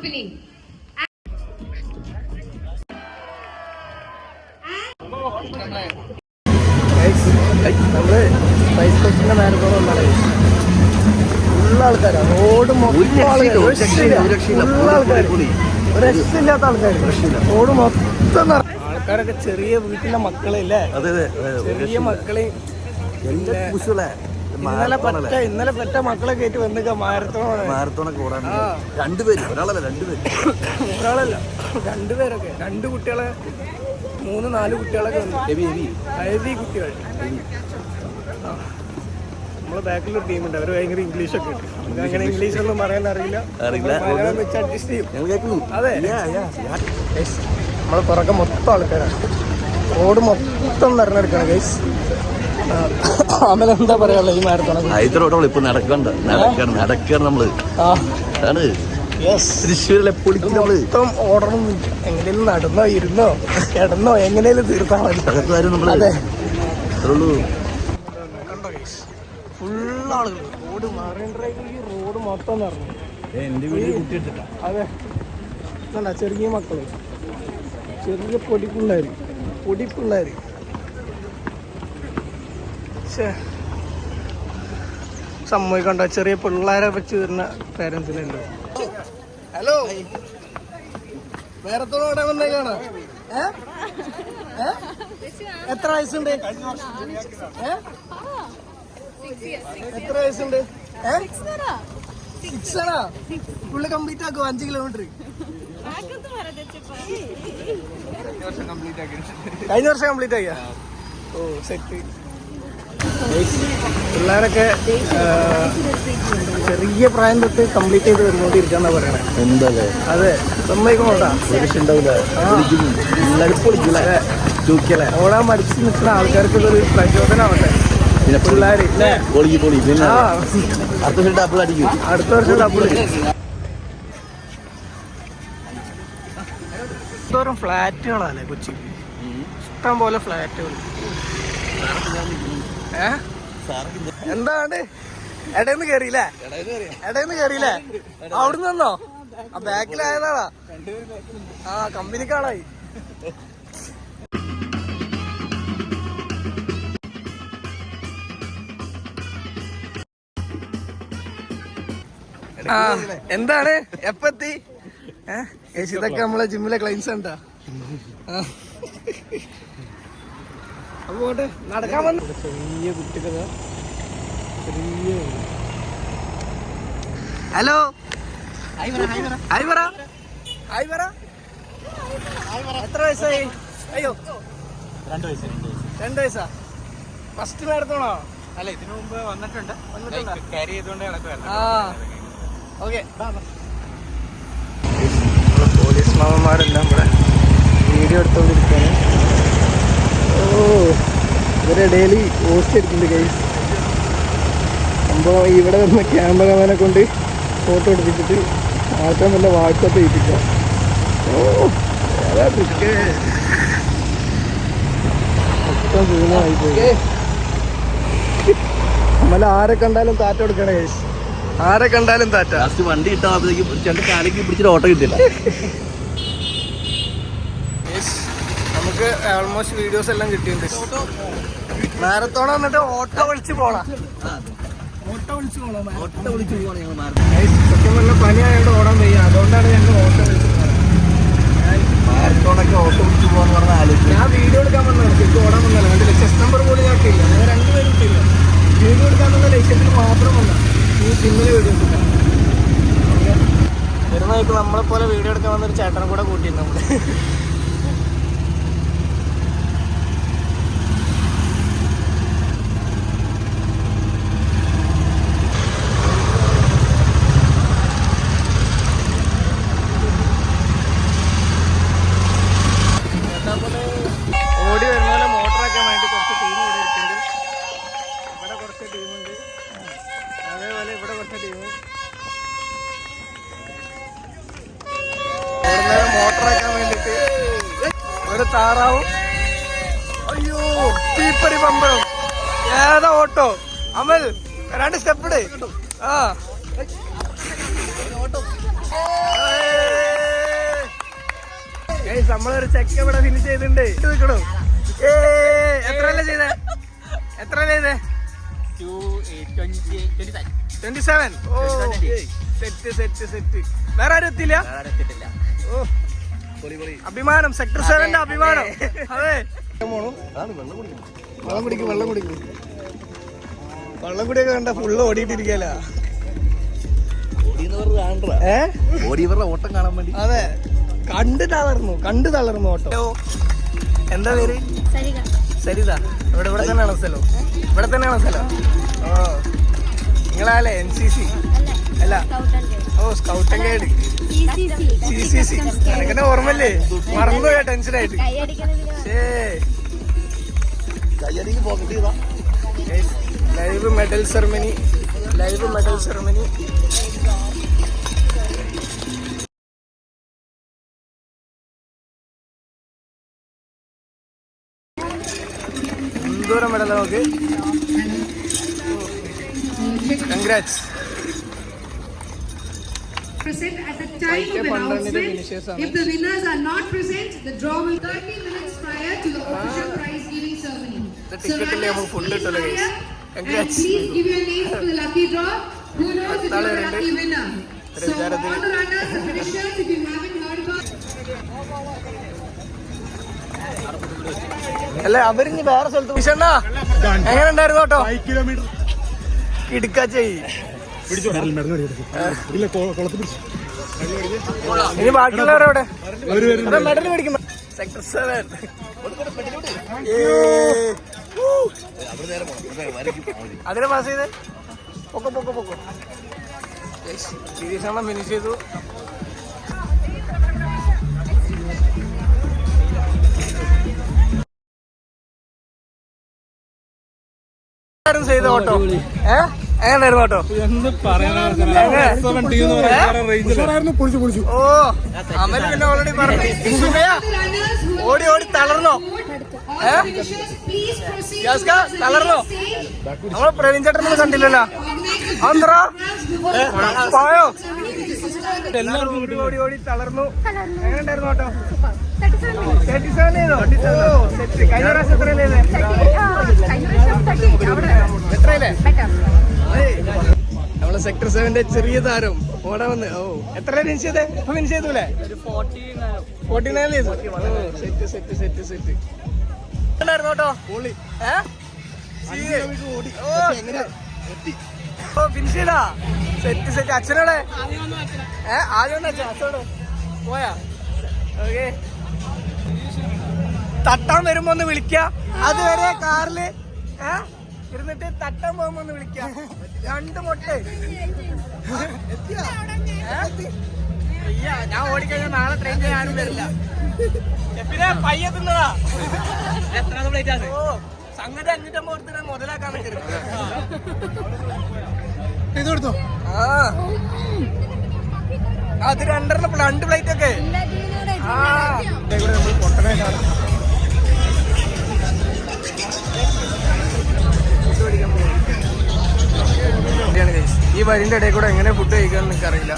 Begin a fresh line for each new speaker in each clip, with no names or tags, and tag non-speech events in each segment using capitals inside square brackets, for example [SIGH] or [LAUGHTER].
company.
നമ്മൾ spice കോസ്റ്റിന്റെ road മൊത്തം ആൾക്കാർ റോഡ് മൊത്തം ആൾക്കാരൊക്കെ ചെറിയ വീട്ടിലെ മക്കളെ
അല്ലേ അതെ
ചെറിയ മക്കളെ
എന്റെ കുശുകളെ
ഇന്നലെ പറ്റ ഇന്നലെ പറ്റ മക്കളെ കയറ്റി വന്നിക്ക മാരത്തോണ
മാരത്തോണൊക്കെ ഓടാൻ രണ്ടുപേര് ഒരാളല്ല രണ്ടുപേര്. [COUGHS]
ഒരാളല്ല രണ്ടുപേരൊക്കെ രണ്ട് കുട്ടികളെ മൂന്ന് നാല് കുട്ടികളൊക്കെ വന്നു.
ഹെവി
കുട്ടികൾ. നമ്മളെ ബാക്കിലൊരു ടീമുണ്ട് അവർ ഭയങ്കര ഇംഗ്ലീഷ് ഒക്കെ ഉണ്ട് അങ്ങനെ ഇംഗ്ലീഷ്. ഒന്നും പറയാൻ അറിയില്ല. മലയാളം വെച്ച് അഡ്ജസ്റ്റ് ചെയ്യും. അതെ. നമ്മളെ പുറകെ മൊത്തം ആൾക്കാരാണ്. റോഡ് മൊത്തം നിറഞ്ഞെടുക്കണം ഗൈസ് ഈ മാരത്തോണ
ഹൈദരോടോളം ഇപ്പൊ നടക്കണ്ട. നടക്കണം നടക്കണം
നമ്മൾ.
തൃശ്ശൂരിലെ പൊളിക്ക് നമ്മൾ.
മൊത്തം ഓടണമെന്നില്ല എങ്ങനെയും നടന്നോ ഇരുന്നോ കിടന്നോ എങ്ങനെയും തീർത്താൽ മതി.
നമ്മൾ
അതെ. ഫുൾ ആളുകൾ റോഡ് മറൈൻ ഡ്രൈവിൽ ഈ റോഡ് മൊത്തം നിറഞ്ഞു.
എന്റെ കുട്ടിയിട്ടില്ല
അതെ. കണ്ട ചെറിയ മക്കൾ. ചെറിയ പൊടിപ്പിള്ളേർ പൊടിപ്പിള്ളേർ സമ്മതിക്കണ്ട ചെറിയ പിള്ളേരെ വെച്ച് വരുന്ന പേരൻസിനല്ലോ ഹലോ വേറെ ഇവിടെ വന്നേക്കാണ്? എത്ര വയസ്സുണ്ട്? എത്ര വയസ്സുണ്ട്? സിക്സ് ആണോ ഫുള്ള് കംപ്ലീറ്റ് ആക്കുമോ അഞ്ച് കിലോമീറ്റർ കഴിഞ്ഞ വർഷം കംപ്ലീറ്റ് ആക്കിയ? ഓ സെറ്റ് പിള്ളേരൊക്കെ ചെറിയ പ്രായം തൊട്ട് കംപ്ലീറ്റ് ചെയ്ത് വരുന്നോണ്ടിരിക്കാന്നാ പറയണേ.
എന്താല്ലേ?
അതെ സമ്മതിക്കണോട്ടാ. ഓടാൻ മടിച്ച് നിൽക്കുന്ന ആൾക്കാർക്ക് ഇതൊരു പ്രചോദനമാവട്ടെ
പിന്നെ
പിള്ളേര്. അല്ലേ
പൊളിക്ക് പൊളി. പിന്നെ
ആ.
അടുത്ത വർഷം ഡബിൾ അടിക്കും.
അടുത്ത വർഷം ഡബിൾ എന്തോരം ഫ്ലാറ്റുകളല്ലേ കൊച്ചി? ഇഷ്ടം പോലെ ഫ്ലാറ്റുകൾ. എന്താണ്? ഇടയിന്ന് കേറിയില്ലേ? ഇടയിന്ന് കേറിയില്ലേ? അവിടുന്ന് നിന്നോ ആ ബാക്കിലായതാടാ ആ കമ്പനിക്കാളായി. ആ എന്താണ്? എപ്പത്തി? ഏച്ചി ഇതൊക്കെ നമ്മളെ ജിമ്മിലെ ക്ലൈൻസ് ഉണ്ടാ? അപ്പൊ പോട്ടെ നടക്കാൻ വന്ന. ചെറിയ കുട്ടികൾ ചെറിയ ഹലോ. ഹായ് പറ ഹായ് പറ. എത്ര വയസ്സായി? അയ്യോ.
രണ്ട് വയസ്സ്
രണ്ട് വയസ്സാ. ഫസ്റ്റ് മാരത്തോണോ
അല്ല ഇതിനു മുമ്പ് വന്നിട്ടുണ്ട്.
വന്നിട്ടുണ്ടോ?
ക്യാരി ചെയ്തുകൊണ്ട് കിടക്കുവായിരുന്നു
ആ. ഓക്കെ. പോലീസ് മാമന്മാരെല്ലാം ഇവിടെ വീഡിയോ എടുത്തോണ്ടിരിക്കുകയാണ് ഓ ഇവരിടയിൽ പോസ്റ്റ് എടുക്കുന്നുണ്ട് ഗൈസ് സംഭവം ഇവിടെ വന്ന ക്യാമറമാനെ കൊണ്ട് ഫോട്ടോ എടുപ്പിച്ചിട്ട് ആൾക്കാർ വല്ല വാട്സപ്പ് ചെയ്യിപ്പിക്കാം ഓ ഏതാ trick? മൊത്തം സീനായി പോയി. നമ്മളെ ആരെ കണ്ടാലും താറ്റ കൊടുക്കണേ ഗൈസ് ആരെ കണ്ടാലും താറ്റ.
ലാസ്റ്റ് വണ്ടി ഇട്ടാകുമ്പോഴേക്കും രണ്ട് കാലിക്ക് പിടിച്ചിട്ട് ഓട്ടോ കിട്ടില്ല.
നമുക്ക് ഓൾമോസ്റ്റ് വീഡിയോസ് എല്ലാം കിട്ടിയിട്ടുണ്ട്. മാരത്തോൺ വന്നിട്ട് ഓട്ടോ വിളിച്ച് പോണം ഓട്ടോ വിളിച്ച് പോണം.
ഓട്ടോ വിളിച്ചു പോവാണ് ഞങ്ങൾ
സത്യം പറഞ്ഞ പനിയായോണ്ട് ഓടാൻ വയ്യ. അതുകൊണ്ടാണ് ഞങ്ങൾ ഓട്ടോ വിളിച്ച്
മാരത്തോണൊക്കെ ഓട്ടോ വിളിച്ച് പോകാന്ന് പറഞ്ഞാൽ ആലോചിച്ചു.
ഞാൻ വീഡിയോ എടുക്കാൻ വന്നതാണ് ശരിക്കും ഓടാൻ വന്നല്ല കണ്ടില്ല ചെസ് നമ്പർ പോലും ഞാൻ ഇട്ടില്ല. ഞാൻ രണ്ടുപേരും ഇട്ടില്ല. വീഡിയോ എടുക്കാൻ വന്ന ലക്ഷ്യത്തിന് മാത്രം വന്ന ഈ സിമ്മിൽ വീഡിയോ ഇല്ല വരുന്നതായിട്ട് നമ്മളെ പോലെ വീഡിയോ എടുക്കാൻ വന്നൊരു ചേട്ടനെ കൂടെ കൂട്ടിയിരുന്നു നമ്മൾ. ഒരു താറാവും. അയ്യോ തീപ്പരി പമ്പരം ഏതാ ഓട്ടോ? അമൽ രണ്ട് സ്റ്റെപ്പ് ഇട്. ആ. നമ്മളൊരു ചെക്ക് ഇവിടെ ഫിനിഷ് ചെയ്തിട്ടുണ്ട്. നിൽക്കണോ ഏ എത്രയല്ലേ ചെയ്തേ? എത്രയല്ലേ ചെയ്തേ? ട്വന്റി സെവൻ ഓ സെറ്റ് സെറ്റ് സെറ്റ് വേറെ ആരും എത്തില്ല ഓ. അഭിമാനം സെക്ടർ സെവന്റെ അഭിമാനം. അതെ. വെള്ളം കുടിക്കും വെള്ളം കുടിക്കും. വെള്ളം കുടിയൊക്കെ കണ്ട ഫുള്ള് ഓടിയിട്ടിരിക്കല.
ഓട്ടം കാണാൻ വേണ്ടി.
അതെ. കണ്ട് തളർന്നു കണ്ട് തളർന്നു ഓട്ടോ. എന്താ പേര്? സരിത. ഇവിടെ ഇവിടെ തന്നെയാണോ സ്ഥലം? ഇവിടെ തന്നെയാണോ സ്ഥലം? ഓ. നിങ്ങളാലേ എൻ സി സി അല്ല ഓ scout and guide C C C എനിക്കെന്നെ ഓർമ്മല്ലേ മറന്നുപോയ ടെൻഷനായിട്ട് live medal ceremony live medal ceremony എന്തോരം മെഡൽ നോക്ക്? Congrats
present at the time of announcement. If the winners are not present, the draw will 30 minutes prior to the official prize giving ceremony. So runners, please
guys.
hurry up and
Congrats.
please give your names to the lucky draw. Who knows if you are the lucky winner? So all the runners, the finishers, if you haven't heard about
അല്ല അവരിഞ്ഞ് വേറെ സ്ഥലത്ത് വിഷണ്ണ എങ്ങനെ ഉണ്ടായിരുന്നു കേട്ടോ
kilometre
ഇടുക്കാ ചെയ്
ഇല്ല കുളത്തിൽ പിടിച്ചു.
ഇനി ബാക്കിയുള്ളവരെവിടെ മെഡൽ മേടിക്കും സെക്ടർ സെവൻ അതിനെ പാസ് ചെയ്ത്? പൊക്കോ പൊക്കോ പൊക്കോ. സീരീസ് എണ്ണം ഫിനിഷ് ചെയ്തു. ചെയ്ത ഓട്ടോ? ഏ? എങ്ങനെയായിരുന്നു എങ്ങനെ?
പൊളിച്ചു പൊളിച്ചു.
ഓ അമൽ പിന്നെ ഓൾറെഡി പറഞ്ഞു. ഓടി ഓടി തളർന്നോ? തളർന്നോ? നമ്മളെ പ്രവീൺ കണ്ടില്ലല്ലോ. അന്തറ
programs before
പോയോ
sustained.
എല്ലാവരും ഓടി ഓടി തളർന്നു. എങ്ങനെ ഉണ്ടായിരുന്നു കേട്ടോ തേർട്ടി സെവൻ ചെയ്തോ? സെറ്റ്. കഴിഞ്ഞ പ്രാവശ്യം എത്രയല്ലേ എത്രയല്ലേ നമ്മളെ സെക്ടർ സെവന്റെ ചെറിയ താരം. ഓടാ വന്ന്. ഓ എത്ര ഫിനിഷ് ചെയ്തേ? ഇപ്പൊ finish ചെയ്തൂലേ? Forty nine set set set set finish ചെയ്താ? സെറ്റ് സെറ്റ് അച്ഛനോടെ ഏ ആദ്യം ഉണ്ട് അച്ഛൻ? അച്ഛനോട് പോയാ? ഓക്കെ. തട്ടാൻ വരുമ്പോ ഒന്ന് വിളിക്ക. അതുവരെ കാറിൽ. ഏ? ഇരുന്നിട്ട് തട്ടം പോകുമ്പോ ഒന്ന് വിളിക്ക. രണ്ട് മുട്ട. അയ്യ ഞാൻ ഓടിക്കഴിഞ്ഞാൽ നാളെ ട്രെയിൻ ചെയ്യാനും വരില്ല. പിന്നെ പയ്യ തിന്നതാ എത്ര ഓ സംഗതി അഞ്ഞൂറ്റമ്പത് കൊടുത്തിട്ട് മുതലാക്കാൻ പറ്റരുത്
ഇതെടുത്തോ
ആ. അത് രണ്ടെണ്ണം രണ്ട് പ്ലേറ്റ് ഒക്കെ. ആ. ഇവിടെ നമ്മൾ ഇതാണ് ഗൈസ് ഈ വരിന്റെ ഇടയിൽ കൂടെ എങ്ങനെ ഫുഡ് കഴിക്കാൻ നിങ്ങൾക്ക് അറിയില്ല.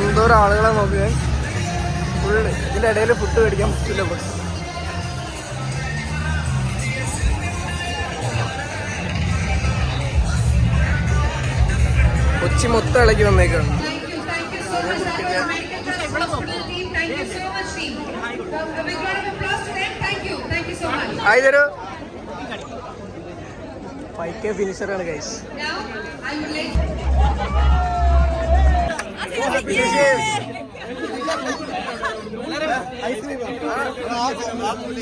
എന്തോരം ആളുകളെ നോക്കുക ഫുള്ള് ഇതിന്റെ ഇടയിൽ ഫുഡ് മേടിക്കാൻ പറ്റില്ല ബസ് Thank മൊത്തം ഇളകി വന്നേക്കാണ് ആയി തരൂ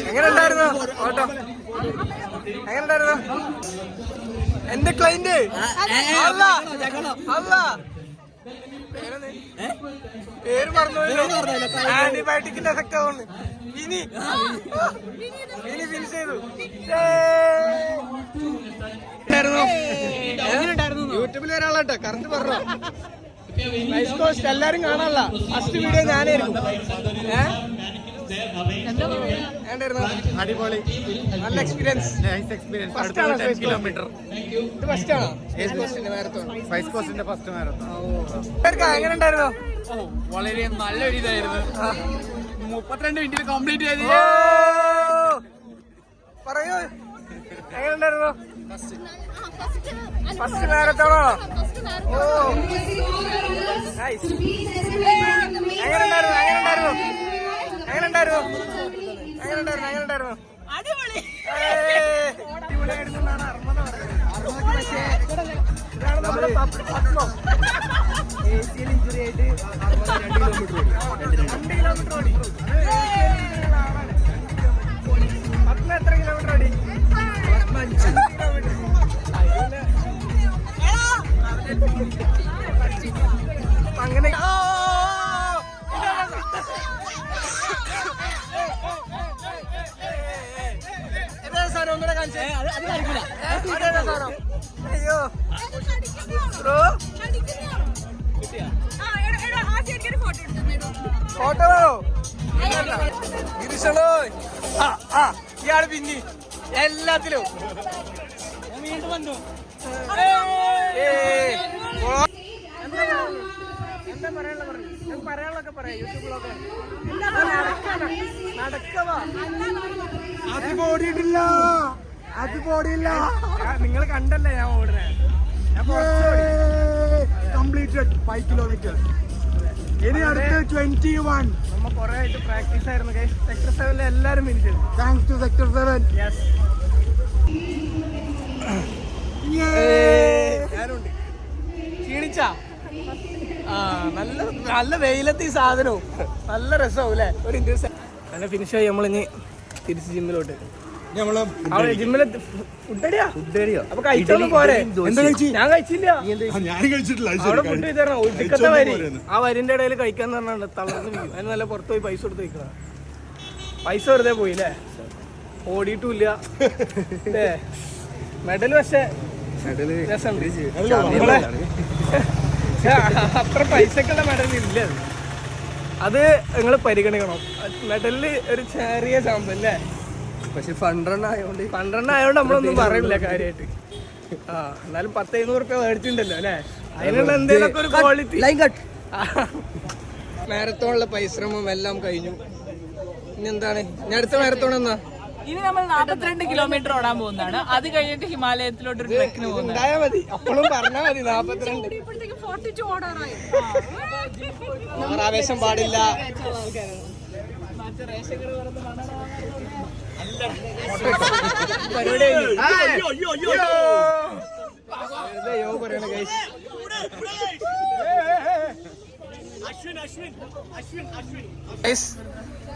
എങ്ങനെ ഉണ്ടായിരുന്നു ഓട്ടോ. എങ്ങനെ ഉണ്ടായിരുന്നു എന്റെ ക്ലൈന്റ് അല്ല. അല്ല? പേര് പറഞ്ഞു ആന്റിബയോട്ടിക്കിന്റെ എഫക്ട് ആവുന്നു. ഇനി. ഇനി. ഫിനിഷ് ചെയ്തു. യൂട്യൂബിൽ ഒരാളാട്ടോ കറണ്ട് പറഞ്ഞോ. എല്ലാരും കാണാനല്ല ഫസ്റ്റ് വീഡിയോ ഞാനായിരുന്നു. ഏഹ്
അടിപൊളി.
നല്ല എക്സ്പീരിയൻസ്
നൈസ് എക്സ്പീരിയൻസ്
അടുത്ത
കിലോമീറ്റർ
ഇത് ഫസ്റ്റ് ആണോ?
ഫൈസ് കോസ്റ്റിന്റെ ഫസ്റ്റ് മാരത്തോൺ
എങ്ങനെ ഉണ്ടായിരുന്നു?
വളരെ നല്ലൊരു ഇതായിരുന്നു. മുപ്പത്തിരണ്ട് മിനിറ്റിൽ കംപ്ലീറ്റ് ചെയ്ത്.
പറയൂ. എങ്ങനെ ഉണ്ടായിരുന്നു? ഫസ്റ്റ് മാരത്തോണോ ഓ. നൈസ് എങ്ങനെ ഉണ്ടായിരുന്നു? എങ്ങനെ ഉണ്ടായിരുന്നു? എങ്ങനെ ഉണ്ടായിരുന്നു എങ്ങനെ ഉണ്ടായിരുന്നു എങ്ങനെ ഉണ്ടായിരുന്നു ഏയ്. അടിപൊളിയായിരുന്നു എന്നാണ് അർമ്മദ പറയുന്നത്. ഇതാണ് നമ്മുടെ പത്മം. AC യിൽ injury ആയിട്ട് രണ്ട് kilometer രണ്ട് kilometer ഓടി. പത്മ എത്ര കിലോമീറ്റർ ഓടി പത്മ അഞ്ച് കിലോമീറ്റർ അങ്ങനെ ഫോട്ടോ വേണോ ഗിരിശണോ ആ ആ ഇയാൾ പിന്നെ. എല്ലാത്തിലും. ഏയ്. ഓ. എന്താ പറയാനുള്ള പറഞ്ഞു? പറയാനുള്ളൊക്കെ പറയാം യൂട്യൂബിലൊക്കെ. നടക്കവാ
അത് ബോഡിയിട്ടില്ല അത് പോടില്ല
നിങ്ങൾ കണ്ടല്ലേ ഞാൻ ഓടുന്നത് ഞാൻ ഓടി.
കംപ്ലീറ്റഡ് ഫൈവ് കിലോമീറ്റർ ഇനി അടുത്ത് ട്വന്റി വൺ
നമ്മ കുറെ ആയിട്ട് പ്രാക്ടീസ് ആയിരുന്നു സെക്ടർ സെവനിൽ എല്ലാരും finish
thanks to sector seven
yes ഞാനുണ്ട്. ക്ഷീണിച്ച. ആ നല്ല നല്ല വെയിലത്ത് ഈ സാധനവും. നല്ല രസവും അല്ലേ? ഒരു ഇൻഡ്യൂസ് നല്ല ഫിനിഷ് ആയി നമ്മളിനി തിരിച്ച് ജിമ്മിലോട്ട് ആ വരിന്റെ ഇടയിൽ കഴിക്കാന്ന് പറഞ്ഞാൽ തളർന്നു വീഴും. അതിന് നല്ല പുറത്ത് പോയി പൈസ കൊടുത്ത് കഴിക്കണം. പൈസ വെറുതെ പോയി അല്ലേ ഓടിയിട്ടുമില്ല. അല്ലേ മെഡൽ പക്ഷേ അത്ര പൈസക്കുള്ള മെഡൽ ഇല്ല അത്. നിങ്ങൾ പരിഗണിക്കണം. മെഡലിൽ ഒരു ചെറിയ ചാമ്പല്ലേ
പക്ഷെ പന്ത്രണ്ട് ആയതുകൊണ്ട്
പന്ത്രണ്ട് ആയതുകൊണ്ട് നമ്മളൊന്നും പറയില്ല കാര്യമായിട്ട് ആ എന്നാലും പത്ത് എഴുന്നൂറ് റുപ്യ മേടിച്ചിട്ടുണ്ടല്ലോ അല്ലേ? അതിനുള്ള എന്തെങ്കിലുമൊക്കെ ഒരു ക്വാളിറ്റി
ലൈൻ കട്ട്
മാരത്തോണിലെ പരിശ്രമം എല്ലാം കഴിഞ്ഞു. ഇനി എന്താണ്? ഇനി അടുത്ത മാരത്തോൺ എന്നാ
ഇനി നമ്മൾ നാൽപ്പത്തിരണ്ട് കിലോമീറ്റർ ഓടാൻ പോകുന്നതാണ്. അത് കഴിഞ്ഞിട്ട് ഹിമാലയത്തിലോട്ട് ഒരു ട്രെക്കിന് പോകുന്നത്
മതി. അപ്പോഴും പറഞ്ഞാ മതി നാപ്പത്തിരണ്ട്. ആവേശം പാടില്ല. മറ്റേ റേഷൻ വെറുതെ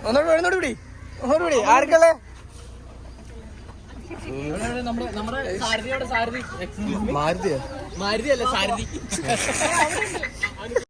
വിടി, ഒന്നുകൂടി വിടി. ഒന്നുകൂടി വിടി. ആർക്കുള്ളേ
മാരുതിയോ
മാരുതി അല്ല സാരഥി [LAUGHS]